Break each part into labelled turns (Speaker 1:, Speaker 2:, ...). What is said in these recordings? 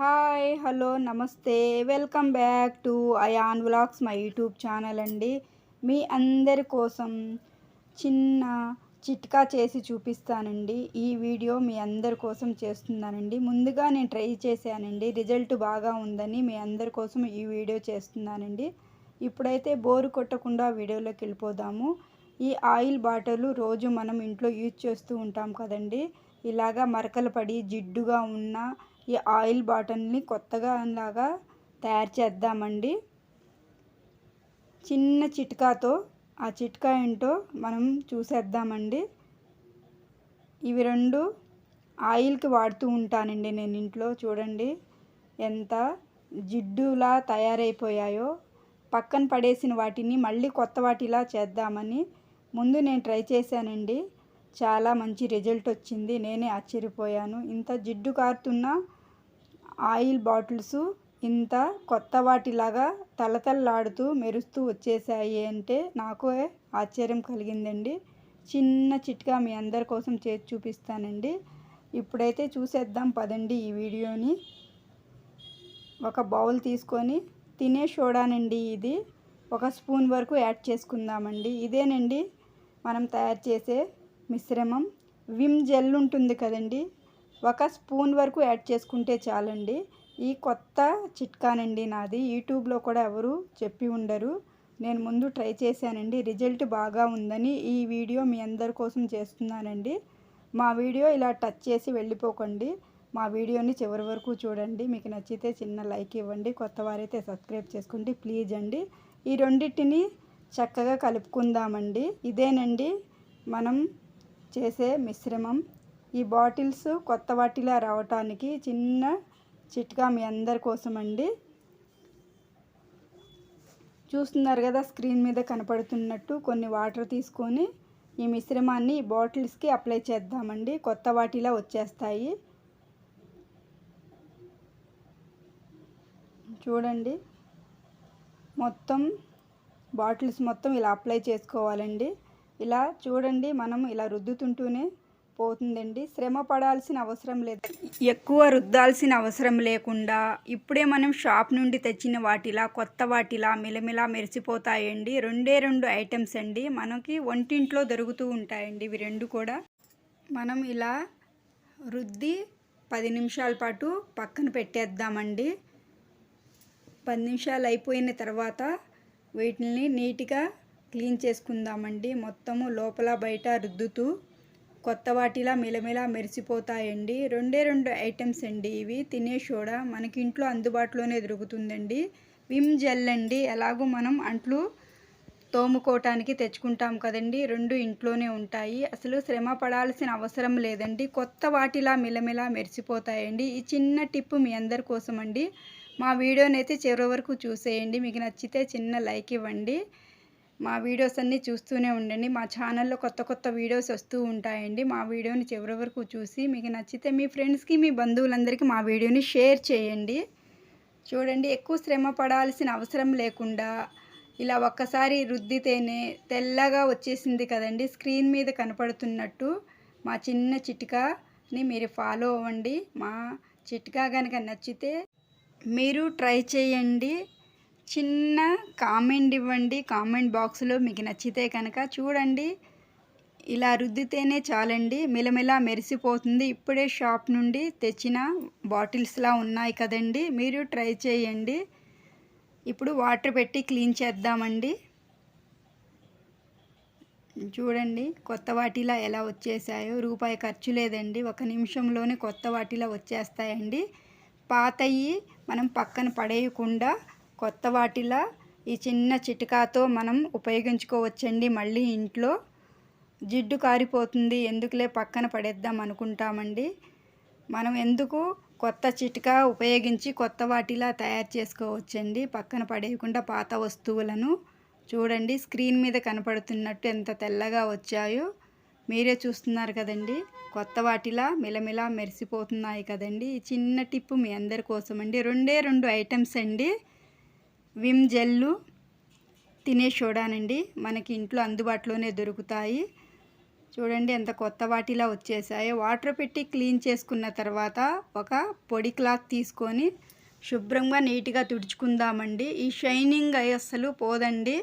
Speaker 1: Hi hello నమస్తే. Welcome back to Ayaan vlogs my YouTube channel అండి. మీ అందరి కోసం చిన్న చిట్కా చేసి చూపిస్తానండి. ఈ వీడియో మీ అందరి కోసం చేస్తున్నానండి. ముందుగా నేను ట్రై చేశానండి. రిజల్ట్ బాగా ఉందని మీ అందరి కోసం ఈ వీడియో చేస్తున్నానండి. ఇప్పుడైతే బోరు కొట్టకుండా వీడియోలోకి వెళ్ళిపోదాము. ఈ ఆయిల్ బాటిల్ రోజు మనం ఇంట్లో యూజ్ చేస్తూ ఉంటాం కదండి. ఇలాగా మరకలు పడి జిడ్డుగా ఉన్న ఈ ఆయిల్ బాటిల్ని కొత్తగా లాగా తయారు చేద్దామండి. చిన్న చిట్కాతో ఆ చిట్కా ఏంటో మనం చూసేద్దామండి. ఇవి రెండు ఆయిల్కి వాడుతూ ఉంటానండి నేను ఇంట్లో. చూడండి ఎంత జిడ్డులా తయారైపోయాయో. పక్కన పడేసిన వాటిని మళ్ళీ కొత్త వాటిలా చేద్దామని ముందు నేను ట్రై చేశానండి. చాలా మంచి రిజల్ట్ వచ్చింది. నేనే ఆశ్చర్యపోయాను. ఇంత జిడ్డు కారుతున్న ఆయిల్ బాటిల్స్ ఇంత కొత్త వాటిలాగా తలతల్లాడుతూ మెరుస్తూ వచ్చేసాయి అంటే నాకు ఆశ్చర్యం కలిగిందండి. చిన్న చిట్కా మీ అందరి కోసం చేసి చూపిస్తానండి. ఇప్పుడైతే చూసేద్దాం పదండి ఈ వీడియోని. ఒక బౌల్ తీసుకొని తినే సోడానండి ఇది. ఒక స్పూన్ వరకు యాడ్ చేసుకుందామండి. ఇదేనండి మనం తయారు చేసే మిశ్రమం. విమ్ జెల్ ఉంటుంది కదండి. ఒక స్పూన్ వరకు యాడ్ చేసుకుంటే చాలండి. ఈ కొత్త చిట్కానండి నాది. యూట్యూబ్లో కూడా ఎవరు చెప్పి ఉండరు. నేను ముందు ట్రై చేశానండి. రిజల్ట్ బాగా ఉందని ఈ వీడియో మీ అందరి కోసం చేస్తున్నానండి. మా వీడియో ఇలా టచ్ చేసి వెళ్ళిపోకండి. మా వీడియోని చివరి వరకు చూడండి. మీకు నచ్చితే చిన్న లైక్ ఇవ్వండి. కొత్త వారైతే సబ్స్క్రైబ్ చేసుకోండి. ప్లీజ్ అండి. ఈ రెండింటిని చక్కగా కలుపుకుందామండి. ఇదేనండి మనం చేసే మిశ్రమం. ఈ బాటిల్స్ కొత్త వాటిలా రావటానికి చిన్న చిట్కా మీ అందరి కోసం అండి. చూస్తున్నారు కదా స్క్రీన్ మీద కనపడుతున్నట్టు కొన్ని వాటర్ తీసుకొని ఈ మిశ్రమాన్ని ఈ బాటిల్స్కి అప్లై చేద్దామండి. కొత్త వాటిలా వచ్చేస్తాయి. చూడండి. మొత్తం బాటిల్స్ మొత్తం ఇలా అప్లై చేసుకోవాలండి. ఇలా చూడండి మనం ఇలా రుద్దుతుంటూనే పోతుందండి. శ్రమ పడాల్సిన అవసరం లేదు. ఎక్కువ రుద్దాల్సిన అవసరం లేకుండా ఇప్పుడే మనం షాప్ నుండి తెచ్చిన వాటిలా కొత్త వాటిలా మిలమిలా మెరిసిపోతాయండి. రెండే రెండు ఐటమ్స్ అండి. మనకి వంటింట్లో దొరుకుతూ ఉంటాయండి ఇవి రెండు కూడా. మనం ఇలా రుద్ది పది నిమిషాల పాటు పక్కన పెట్టేద్దామండి. పది నిమిషాలు అయిపోయిన తర్వాత వీటిని నీట్గా క్లీన్ చేసుకుందామండి. మొత్తము లోపల బయట రుద్దుతూ కొత్త వాటిలా మిలమిలా మెరిసిపోతాయండి. రెండే రెండు ఐటమ్స్ అండి ఇవి. తినే సోడా మనకి ఇంట్లో అందుబాటులోనే దొరుకుతుందండి. విమ్ జెల్ అండి. ఎలాగో మనం అంట్లు తోముకోవటానికి తెచ్చుకుంటాం కదండి. రెండు ఇంట్లోనే ఉంటాయి. అసలు శ్రమ పడాల్సిన అవసరం లేదండి. కొత్త వాటిలా మిలమిలా మెరిసిపోతాయండి. ఈ చిన్న టిప్పు మీ అందరి కోసం అండి మా వీడియోని అయితే చివరి వరకు చూసేయండి. మీకు నచ్చితే చిన్న లైక్ ఇవ్వండి. మా వీడియోస్ అన్నీ చూస్తూనే ఉండండి. మా ఛానల్లో కొత్త కొత్త వీడియోస్ వస్తూ ఉంటాయండి. మా వీడియోని చివరి వరకు చూసి మీకు నచ్చితే మీ ఫ్రెండ్స్కి మీ బంధువులందరికీ మా వీడియోని షేర్ చేయండి. చూడండి ఎక్కువ శ్రమ పడాల్సిన అవసరం లేకుండా ఇలా ఒక్కసారి రుద్దితేనే తెల్లగా వచ్చేసింది కదండి. స్క్రీన్ మీద కనపడుతున్నట్టు మా చిన్న చిట్కాని మీరు ఫాలో అవ్వండి. మా చిట్కా కనుక నచ్చితే మీరు ట్రై చేయండి. చిన్న కామెంట్ ఇవ్వండి. కామెంట్ బాక్స్లో మీకు నచ్చితే కనుక చూడండి. ఇలా రుద్దితేనే చాలండి. మిలమిలా మెరిసిపోతుంది. ఇప్పుడే షాప్ నుండి తెచ్చిన బాటిల్స్లా ఉన్నాయి కదండి. మీరు ట్రై చేయండి. ఇప్పుడు వాటర్ పెట్టి క్లీన్ చేద్దామండి. చూడండి కొత్త వాటిలా ఎలా వచ్చేసాయో. రూపాయి ఖర్చు లేదండి. ఒక నిమిషంలోనే కొత్త వాటిలా వచ్చేస్తాయండి. పాతయి మనం పక్కన పడేయకుండా కొత్త వాటిలా ఈ చిన్న చిటికాతో మనం ఉపయోగించుకోవచ్చండి. మళ్ళీ ఇంట్లో జిడ్డు కారిపోతుంది. ఎందుకులే పక్కన పడేద్దాం అనుకుంటామండి. మనం ఎందుకు కొత్త చిటికా ఉపయోగించి కొత్త వాటిలా తయారు చేసుకోవచ్చండి. పక్కన పడేయకుండా పాత వస్తువులను చూడండి. స్క్రీన్ మీద కనపడుతున్నట్టు ఎంత తెల్లగా వచ్చాయో మీరే చూస్తున్నారు కదండి. కొత్త వాటిలా మిలమిలా మెరిసిపోతున్నాయి కదండి. ఈ చిన్న టిప్పు మీ అందరి కోసమండి. రెండే రెండు ఐటమ్స్ అండి. విమ్ జెల్లు తినే సోడానండి. మనకి ఇంట్లో అందుబాటులోనే దొరుకుతాయి. చూడండి ఎంత కొత్త వాటిలా వచ్చేసాయో. వాటర్ పెట్టి క్లీన్ చేసుకున్న తర్వాత ఒక పొడి క్లాత్ తీసుకొని శుభ్రంగా నీట్గా తుడుచుకుందామండి. ఈ షైనింగ్ అసలు పోదండి.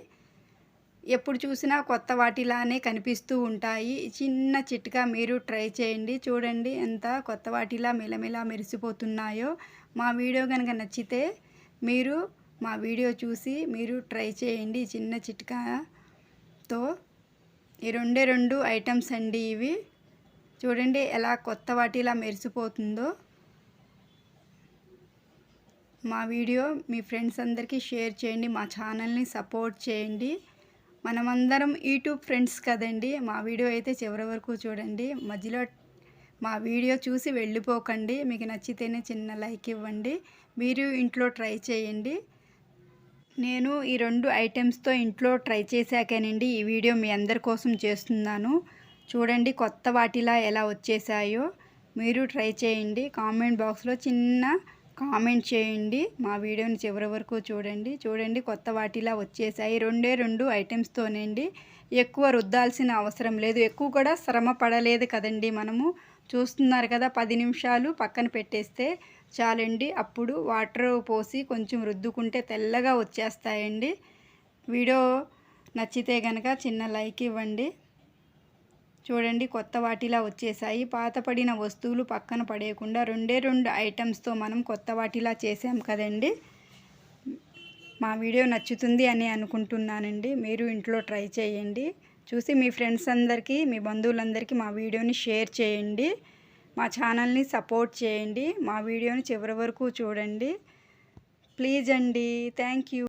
Speaker 1: ఎప్పుడు చూసినా కొత్త వాటిలానే కనిపిస్తూ ఉంటాయి. చిన్న చిట్కా మీరు ట్రై చేయండి. చూడండి ఎంత కొత్త వాటిలా మెలమెలా మెరిసిపోతున్నాయో. మా వీడియో కనుక నచ్చితే మీరు మా వీడియో చూసి మీరు ట్రై చేయండి చిన్న చిట్కాతో. ఈ రెండే రెండు ఐటమ్స్ అండి ఇవి. చూడండి ఎలా కొత్త వాటిలా మెరిసిపోతుందో. మా వీడియో మీ ఫ్రెండ్స్ అందరికీ షేర్ చేయండి మా ఛానల్ని సపోర్ట్ చేయండి. మనమందరం యూట్యూబ్ ఫ్రెండ్స్ కదండి. మా వీడియో అయితే చివరి వరకు చూడండి. మధ్యలో మా వీడియో చూసి వెళ్ళిపోకండి. మీకు నచ్చితేనే చిన్న లైక్ ఇవ్వండి. మీరు ఇంట్లో ట్రై చేయండి. నేను ఈ రెండు ఐటమ్స్తో ఇంట్లో ట్రై చేశాకేనండి. ఈ వీడియో మీ అందరి కోసం చేస్తున్నాను. చూడండి కొత్త వాటిలా ఎలా వచ్చేసాయో. మీరు ట్రై చేయండి. కామెంట్ బాక్స్లో చిన్న కామెంట్ చేయండి. మా వీడియోని చివరి వరకు చూడండి. చూడండి కొత్త వాటిలా వచ్చేసాయి. రెండే రెండు ఐటమ్స్తోనండి. ఎక్కువ రుద్దాల్సిన అవసరం లేదు. ఎక్కువ కూడా శ్రమ పడలేదు కదండి మనము. చూస్తున్నారు కదా పది నిమిషాలు పక్కన పెట్టేస్తే చాలండి. అప్పుడు వాటర్ పోసి కొంచెం రుద్దుకుంటే తెల్లగా వచ్చేస్తాయండి. వీడియో నచ్చితే కనుక చిన్న లైక్ ఇవ్వండి. చూడండి కొత్త వాటిలా వచ్చేసాయి. పాతపడిన వస్తువులు పక్కన పడేయకుండా రెండే రెండు ఐటమ్స్తో మనం కొత్త వాటిలా చేసాం కదండి. మా వీడియో నచ్చుతుంది అని అనుకుంటున్నానండి. మీరు ఇంట్లో ట్రై చేయండి. చూసి మీ ఫ్రెండ్స్ అందరికీ మీ బంధువులందరికీ మా వీడియోని షేర్ చేయండి. మా ఛానల్ని సపోర్ట్ చేయండి. మా వీడియోని చివరి వరకు చూడండి. ప్లీజ్ అండి. Thank you.